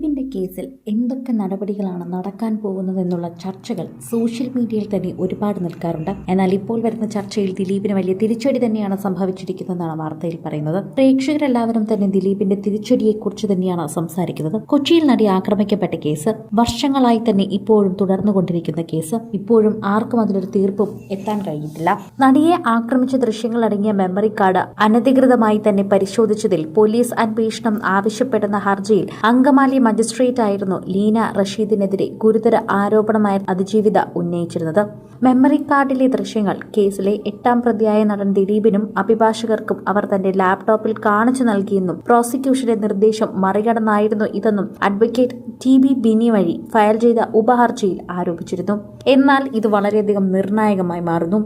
ദിലീപിന്റെ കേസിൽ എന്തൊക്കെ നടപടികളാണ് നടക്കാൻ പോകുന്നതെന്നുള്ള ചർച്ചകൾ സോഷ്യൽ മീഡിയയിൽ തന്നെ ഒരുപാട് നിൽക്കാറുണ്ട്. എന്നാൽ ഇപ്പോൾ വരുന്ന ചർച്ചയിൽ ദിലീപിന് വലിയ തിരിച്ചടി തന്നെയാണ് സംഭവിച്ചിരിക്കുന്നതെന്നാണ് വാർത്തയിൽ പറയുന്നത്. പ്രേക്ഷകരെല്ലാവരും തന്നെ ദിലീപിന്റെ തിരിച്ചടിയെക്കുറിച്ച് തന്നെയാണ് സംസാരിക്കുന്നത്. കൊച്ചിയിൽ നടി ആക്രമിക്കപ്പെട്ട കേസ് വർഷങ്ങളായി തന്നെ ഇപ്പോഴും തുടർന്നുകൊണ്ടിരിക്കുന്ന കേസ് ഇപ്പോഴും ആർക്കും അതിലൊരു തീർപ്പും എത്താൻ കഴിഞ്ഞിട്ടില്ല. നടിയെ ആക്രമിച്ച ദൃശ്യങ്ങൾ അടങ്ങിയ മെമ്മറി കാർഡ് അനധികൃതമായി തന്നെ പരിശോധിച്ചതിൽ പോലീസ് അന്വേഷണം ആവശ്യപ്പെടുന്ന ഹർജിയിൽ അങ്കമാലി മജിസ്ട്രേറ്റ് ആയിരുന്നു ലീന റഷീദിനെതിരെ ഗുരുതര ആരോപണമായ അതിജീവിത ഉന്നയിച്ചിരുന്നത്. മെമ്മറി കാർഡിലെ ദൃശ്യങ്ങൾ കേസിലെ എട്ടാം പ്രതിയായ നടൻ ദിലീപിനും അഭിഭാഷകർക്കും അവർ തന്റെ ലാപ്ടോപ്പിൽ കാണിച്ചു നൽകിയെന്നും പ്രോസിക്യൂഷന്റെ നിർദ്ദേശം മറികടന്നായിരുന്നു ഇതെന്നും അഡ്വക്കേറ്റ് ടി ബി ബിനി വഴി ഫയൽ ചെയ്ത ഉപഹർജിയിൽ ആരോപിച്ചിരുന്നു. എന്നാൽ ഇത് വളരെയധികം നിർണായകമായി മാറുന്നു.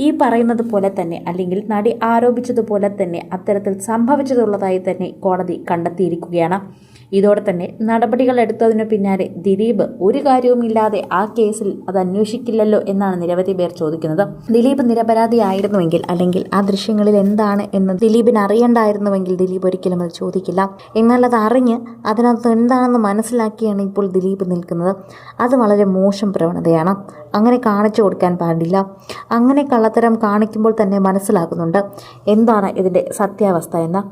ഈ പറയുന്നത് പോലെ തന്നെ അല്ലെങ്കിൽ നടി ആരോപിച്ചതുപോലെ തന്നെ അത്തരത്തിൽ സംഭവിച്ചതുള്ളതായി തന്നെ കോടതി കണ്ടെത്തിയിരിക്കുകയാണ്. ഇതോടെ തന്നെ നടപടികൾ എടുത്തതിനു പിന്നാലെ ദിലീപ് ഒരു കാര്യവുമില്ലാതെ ആ കേസിൽ അത് അന്വേഷിക്കില്ലല്ലോ എന്നാണ് നിരവധി പേർ ചോദിക്കുന്നത്. ദിലീപ് നിരപരാധിയായിരുന്നുവെങ്കിൽ അല്ലെങ്കിൽ ആ ദൃശ്യങ്ങളിൽ എന്താണ് എന്ന് ദിലീപിന് അറിയണ്ടായിരുന്നുവെങ്കിൽ ദിലീപ് ഒരിക്കലും അത് ചോദിക്കില്ല. എന്നാൽ അത് അറിഞ്ഞ് അതിനകത്ത് എന്താണെന്ന് മനസ്സിലാക്കിയാണ് ഇപ്പോൾ ദിലീപ് നിൽക്കുന്നത്. അത് വളരെ മോശം പ്രവണതയാണ്. അങ്ങനെ കാണിച്ചു കൊടുക്കാൻ പാടില്ല. അങ്ങനെ കള്ളത്തരം കാണിക്കുമ്പോൾ തന്നെ മനസ്സിലാകുന്നുണ്ട് എന്താണ് ഇതിന്റെ സത്യാവസ്ഥ എന്ന്?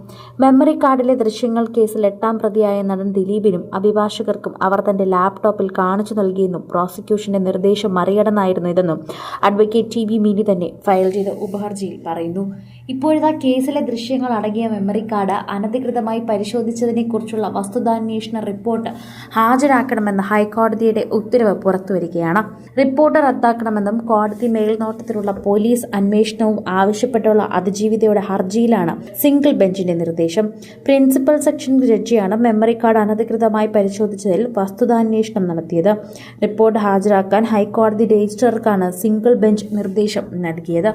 മെമ്മറി കാർഡിലെ ദൃശ്യങ്ങൾ കേസിൽ എട്ടാം പ്രതിയായ നടൻ ദിലീപിനും അഭിഭാഷകർക്കും അവർ തന്റെ ലാപ്ടോപ്പിൽ കാണിച്ചു നൽകിയെന്നും പ്രോസിക്യൂഷന്റെ നിർദ്ദേശം മറികടന്നായിരുന്നു ഇതെന്നും അഡ്വക്കേറ്റ് ടി വി മിനി തന്നെ ഫയൽ ചെയ്ത ഉപഹർജിയിൽ പറയുന്നു. ഇപ്പോഴത്തെ കേസിലെ ദൃശ്യങ്ങൾ അടങ്ങിയ മെമ്മറി കാർഡ് അനധികൃതമായി പരിശോധിച്ചതിനെക്കുറിച്ചുള്ള വസ്തുതാന്വേഷണ റിപ്പോർട്ട് ഹാജരാക്കണമെന്ന ഹൈക്കോടതിയുടെ ഉത്തരവ് പുറത്തുവരികയാണ്. റിപ്പോർട്ട് റദ്ദാക്കണമെന്നും കോടതി മേൽനോട്ടത്തിലുള്ള പോലീസ് അന്വേഷണവും ആവശ്യപ്പെട്ടുള്ള അതിജീവിതയുടെ ഹർജിയിലാണ് സിംഗിൾ ബെഞ്ചിന്റെ നിർദ്ദേശം. പ്രിൻസിപ്പൽ സെക്ഷൻ ജഡ്ജിയാണ് മെമ്മറി കാർഡ് അനധികൃതമായി പരിശോധിച്ചതിൽ വസ്തുതാന്വേഷണം നടത്തിയത്. റിപ്പോർട്ട് ഹാജരാക്കാൻ ഹൈക്കോടതി രജിസ്ട്രാർക്കാണ് സിംഗിൾ ബെഞ്ച് നിർദ്ദേശം നൽകിയത്.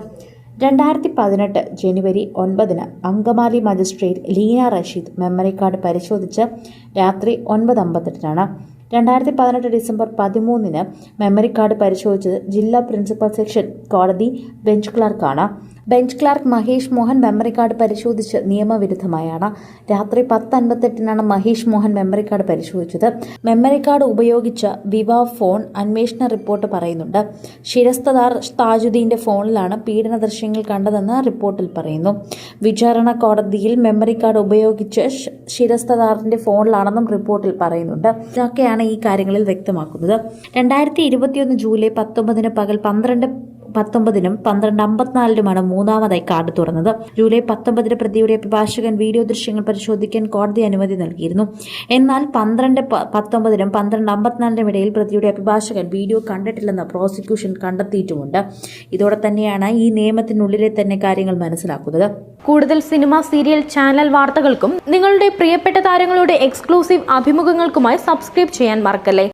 രണ്ടായിരത്തി പതിനെട്ട് ജനുവരി ഒൻപതിന് Angamaly magistrate Leena Rasheed memory card പരിശോധിച്ച് രാത്രി ഒൻപത് അമ്പത്തെട്ടിനാണ്. രണ്ടായിരത്തി പതിനെട്ട് ഡിസംബർ പതിമൂന്നിന് മെമ്മറി കാർഡ് പരിശോധിച്ചത് ജില്ലാ പ്രിൻസിപ്പൽ സെക്ഷൻ കോടതി bench ക്ലർക്കാണ്. Bench clerk Mahesh Mohan memory card പരിശോധിച്ച് നിയമവിരുദ്ധമായാണ്. രാത്രി പത്ത് അൻപത്തെട്ടിനാണ് മഹേഷ് മോഹൻ മെമ്മറി കാർഡ് പരിശോധിച്ചത്. മെമ്മറി കാർഡ് ഉപയോഗിച്ച വിവ ഫോൺ അന്വേഷണ റിപ്പോർട്ട് പറയുന്നുണ്ട്. ശിരസ്തദാർ താജുദ്ദീന്റെ ഫോണിലാണ് പീഡന ദൃശ്യങ്ങൾ കണ്ടതെന്ന് റിപ്പോർട്ടിൽ പറയുന്നു. വിചാരണ കോടതിയിൽ മെമ്മറി കാർഡ് ഉപയോഗിച്ച് ശിരസ്തദാറിന്റെ ഫോണിലാണെന്നും റിപ്പോർട്ടിൽ പറയുന്നുണ്ട്. ഇതൊക്കെയാണ് ഈ കാര്യങ്ങളിൽ വ്യക്തമാക്കുന്നത്. രണ്ടായിരത്തി ഇരുപത്തിയൊന്ന് ജൂലൈ പത്തൊമ്പതിന് പകൽ പന്ത്രണ്ട് പത്തൊമ്പതിനും പന്ത്രണ്ട് അമ്പത്തിനാലിനുമാണ് മൂന്നാമതായി കാർഡ് തുറന്നത്. ജൂലൈ പത്തൊമ്പതിന് പ്രതിയുടെ അഭിഭാഷകൻ വീഡിയോ ദൃശ്യങ്ങൾ പരിശോധിക്കാൻ കോടതി അനുമതി നൽകിയിരുന്നു. എന്നാൽ പന്ത്രണ്ട് പത്തൊമ്പതിനും പന്ത്രണ്ട് അമ്പത്തിനാലിനും ഇടയിൽ പ്രതിയുടെ അഭിഭാഷകൻ വീഡിയോ കണ്ടിട്ടില്ലെന്ന് പ്രോസിക്യൂഷൻ കണ്ടെത്തിയിട്ടുമുണ്ട്. ഇതോടെ തന്നെയാണ് ഈ നിയമത്തിനുള്ളിലെ തന്നെ കാര്യങ്ങൾ മനസ്സിലാക്കുന്നത്. കൂടുതൽ സിനിമ സീരിയൽ ചാനൽ വാർത്തകൾക്കും നിങ്ങളുടെ പ്രിയപ്പെട്ട താരങ്ങളുടെ എക്സ്ക്ലൂസീവ് അഭിമുഖങ്ങൾക്കുമായി സബ്സ്ക്രൈബ് ചെയ്യാൻ മറക്കല്ലേ?